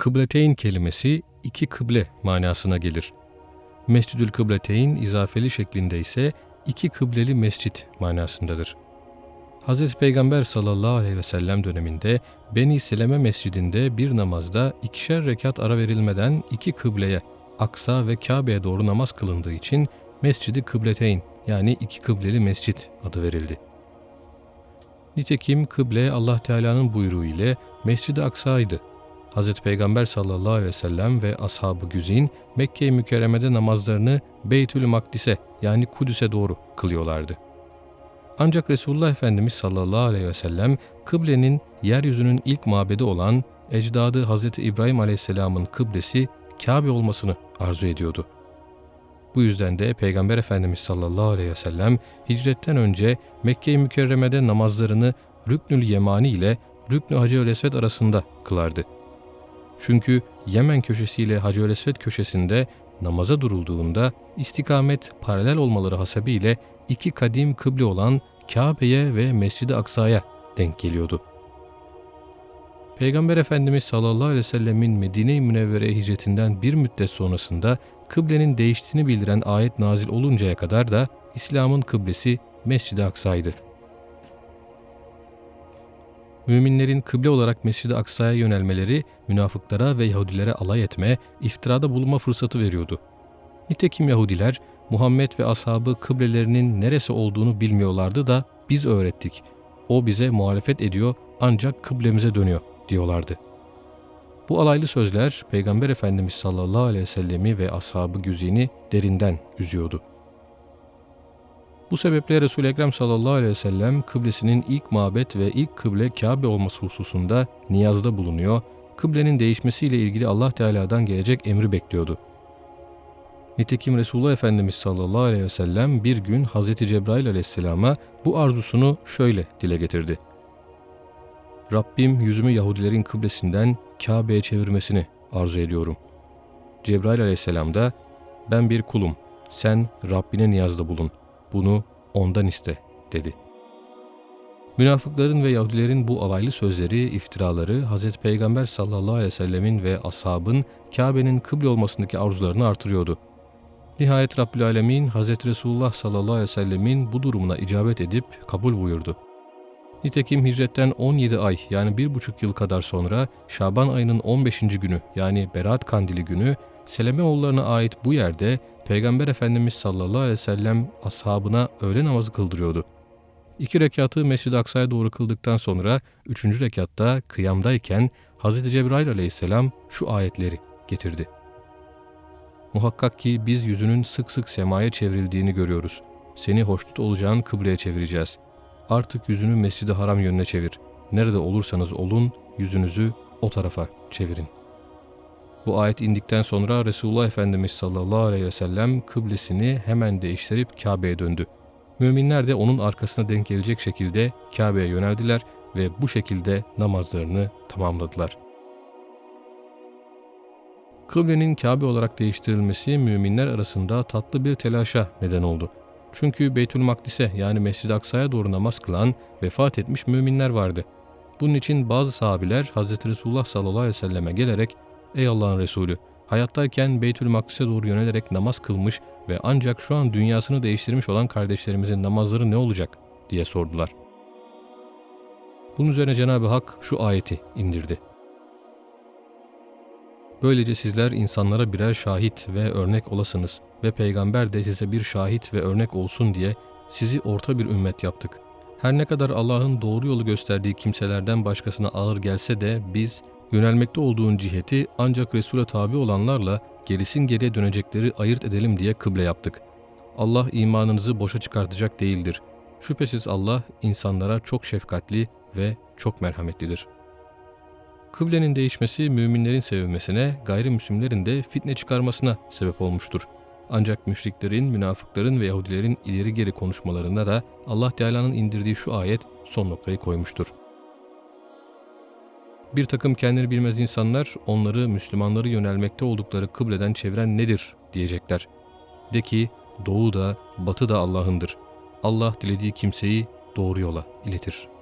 Kıbleteyn kelimesi iki kıble manasına gelir. Mescidül Kıbleteyn izafeli şeklinde ise iki kıbleli mescit manasındadır. Hz. Peygamber sallallahu aleyhi ve sellem döneminde Beni Seleme mescidinde bir namazda ikişer rekat ara verilmeden iki kıbleye, Aksa ve Kabe'ye doğru namaz kılındığı için Mescidi Kıbleteyn yani iki kıbleli mescit adı verildi. Nitekim kıble Allah Teala'nın buyruğu ile Mescid-i Aksa'ydı. Hz. Peygamber sallallahu aleyhi ve sellem ve ashab-ı güzin Mekke-i Mükerreme'de namazlarını Beytül Makdis'e yani Kudüs'e doğru kılıyorlardı. Ancak Resulullah Efendimiz sallallahu aleyhi ve sellem kıblenin yeryüzünün ilk mabedi olan ecdadı Hz. İbrahim aleyhisselamın kıblesi Kabe olmasını arzu ediyordu. Bu yüzden de Peygamber Efendimiz sallallahu aleyhi ve sellem hicretten önce Mekke-i Mükerreme'de namazlarını Rüknül Yemani ile Rüknü Hacı Esved arasında kılardı. Çünkü Yemen köşesi ile Hacı Esved köşesinde namaza durulduğunda istikamet paralel olmaları hasebiyle iki kadim kıble olan Kabe'ye ve Mescid-i Aksa'ya denk geliyordu. Peygamber Efendimiz sallallahu aleyhi ve sellemin Medine-i Münevvere'ye hicretinden bir müddet sonrasında kıblenin değiştiğini bildiren ayet nazil oluncaya kadar da İslam'ın kıblesi Mescid-i Aksa'ydı. Müminlerin kıble olarak Mescid-i Aksa'ya yönelmeleri münafıklara ve Yahudilere alay etme, iftirada bulunma fırsatı veriyordu. Nitekim Yahudiler Muhammed ve ashabı kıblelerinin neresi olduğunu bilmiyorlardı da biz öğrettik. O bize muhalefet ediyor ancak kıblemize dönüyor diyorlardı. Bu alaylı sözler Peygamber Efendimiz sallallahu aleyhi ve sellemi ve ashabı güzini derinden üzüyordu. Bu sebeple Resul-i Ekrem sallallahu aleyhi ve sellem kıblesinin ilk mabet ve ilk kıble Kabe olması hususunda niyazda bulunuyor, kıblenin değişmesiyle ilgili Allah Teala'dan gelecek emri bekliyordu. Nitekim Resulullah Efendimiz sallallahu aleyhi ve sellem bir gün Hz. Cebrail aleyhisselama bu arzusunu şöyle dile getirdi. Rabbim yüzümü Yahudilerin kıblesinden Kabe'ye çevirmesini arzu ediyorum. Cebrail aleyhisselam da ben bir kulum, sen Rabbine niyazda bulun, bunu ondan iste dedi. Münafıkların ve Yahudilerin bu alaylı sözleri, iftiraları Hz. Peygamber sallallahu aleyhi ve sellemin ve ashabın Kabe'nin kıble olmasındaki arzularını artırıyordu. Nihayet Rabbül Alemin Hz. Resulullah sallallahu aleyhi ve sellemin bu durumuna icabet edip kabul buyurdu. Nitekim hicretten 17 ay yani bir buçuk yıl kadar sonra Şaban ayının 15. günü yani Berat Kandili günü Selemeoğullarına ait bu yerde Peygamber Efendimiz sallallahu aleyhi ve sellem ashabına öğle namazı kıldırıyordu. İki rekatı Mescid-i Aksa'ya doğru kıldıktan sonra üçüncü rekatta kıyamdayken Hz. Cebrail aleyhisselam şu ayetleri getirdi. Muhakkak ki biz yüzünün sık sık semaya çevrildiğini görüyoruz. Seni hoşnut olacağın kıbleye çevireceğiz. Artık yüzünü Mescid-i Haram yönüne çevir. Nerede olursanız olun yüzünüzü o tarafa çevirin. Bu ayet indikten sonra Resulullah Efendimiz sallallahu aleyhi ve sellem kıblesini hemen değiştirip Kabe'ye döndü. Müminler de onun arkasına denk gelecek şekilde Kabe'ye yöneldiler ve bu şekilde namazlarını tamamladılar. Kıblenin Kabe olarak değiştirilmesi müminler arasında tatlı bir telaşa neden oldu. Çünkü Beytül Makdis'e yani Mescid-i Aksa'ya doğru namaz kılan, vefat etmiş müminler vardı. Bunun için bazı sahabiler Hz. Resulullah sallallahu aleyhi ve selleme gelerek Ey Allah'ın Resulü! Hayattayken Beytül Makdis'e doğru yönelerek namaz kılmış ve ancak şu an dünyasını değiştirmiş olan kardeşlerimizin namazları ne olacak diye sordular. Bunun üzerine Cenab-ı Hak şu ayeti indirdi. Böylece sizler insanlara birer şahit ve örnek olasınız ve peygamber de size bir şahit ve örnek olsun diye sizi orta bir ümmet yaptık. Her ne kadar Allah'ın doğru yolu gösterdiği kimselerden başkasına ağır gelse de biz yönelmekte olduğun ciheti ancak Resul'e tabi olanlarla gerisin geriye dönecekleri ayırt edelim diye kıble yaptık. Allah imanınızı boşa çıkartacak değildir. Şüphesiz Allah insanlara çok şefkatli ve çok merhametlidir. Kıblenin değişmesi müminlerin sevilmesine, gayrimüslimlerin de fitne çıkarmasına sebep olmuştur. Ancak müşriklerin, münafıkların ve Yahudilerin ileri geri konuşmalarında da Allah Teala'nın indirdiği şu ayet son noktayı koymuştur. Bir takım kendini bilmez insanlar onları Müslümanları yönelmekte oldukları kıbleden çeviren nedir diyecekler. De ki doğu da batı da Allah'ındır. Allah dilediği kimseyi doğru yola iletir.''